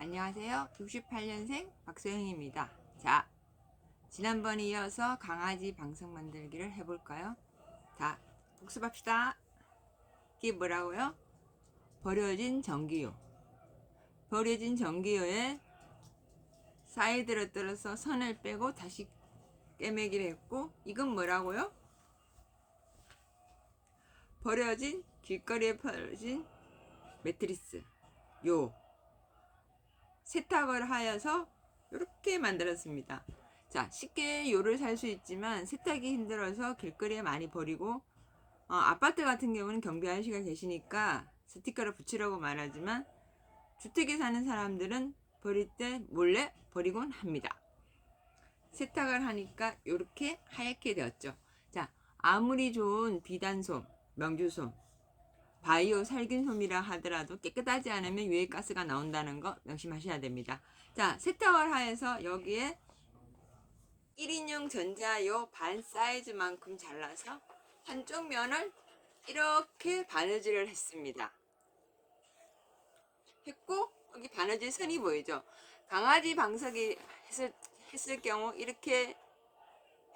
안녕하세요. 68년생 박소영입니다. 자, 지난번에 이어서 강아지 방석 만들기를 해볼까요? 자, 복습합시다. 이게 뭐라고요? 버려진 전기요. 버려진 전기요에 사이드로 떨어서 선을 빼고 다시 꿰매기를 했고, 이건 뭐라고요? 버려진 길거리에 버려진 매트리스. 요 세탁을 하여서 이렇게 만들었습니다. 자, 쉽게 요를 살 수 있지만 세탁이 힘들어서 길거리에 많이 버리고 어, 아파트 같은 경우는 경비 아저씨가 계시니까 스티커를 붙이라고 말하지만 주택에 사는 사람들은 버릴 때 몰래 버리곤 합니다. 세탁을 하니까 이렇게 하얗게 되었죠. 자, 아무리 좋은 비단솜, 명주솜, 바이오 살균솜이라 하더라도 깨끗하지 않으면 유해가스가 나온다는 거 명심하셔야 됩니다. 자, 세탁을 하여서 여기에 1인용 전자요 반 사이즈만큼 잘라서 한쪽 면을 이렇게 바느질을 했습니다. 했고 여기 바느질 선이 보이죠? 강아지 방석이 했을, 했을 경우 이렇게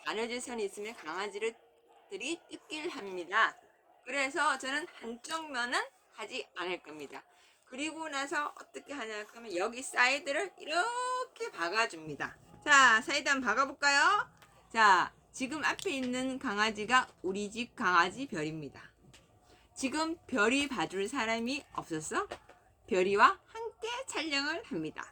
바느질 선이 있으면 강아지들이 뜯길 합니다. 그래서 저는 한쪽 면은 하지 않을 겁니다. 그리고 나서 어떻게 하냐 하면 여기 사이드를 이렇게 박아줍니다. 자, 사이드 한번 박아볼까요? 자, 지금 앞에 있는 강아지가 우리 집 강아지 별입니다. 지금 별이 봐줄 사람이 없어서 별이와 함께 촬영을 합니다.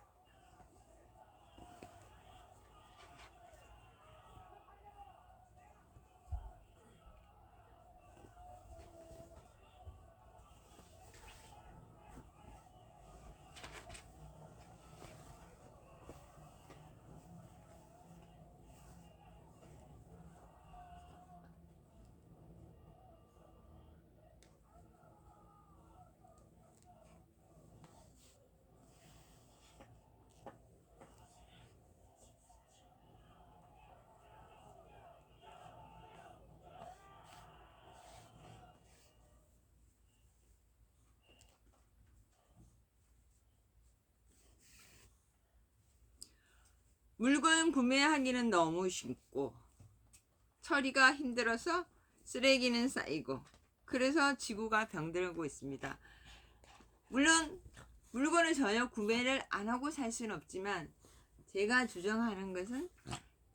물건 구매하기는 너무 쉽고 처리가 힘들어서 쓰레기는 쌓이고 그래서 지구가 병들고 있습니다. 물론 물건을 전혀 구매를 안 하고 살 수는 없지만 제가 주장하는 것은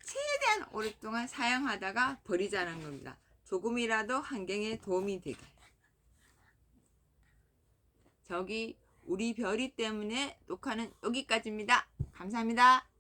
최대한 오랫동안 사용하다가 버리자는 겁니다. 조금이라도 환경에 도움이 되게. 저기 우리 별이 때문에 녹화는 여기까지입니다. 감사합니다.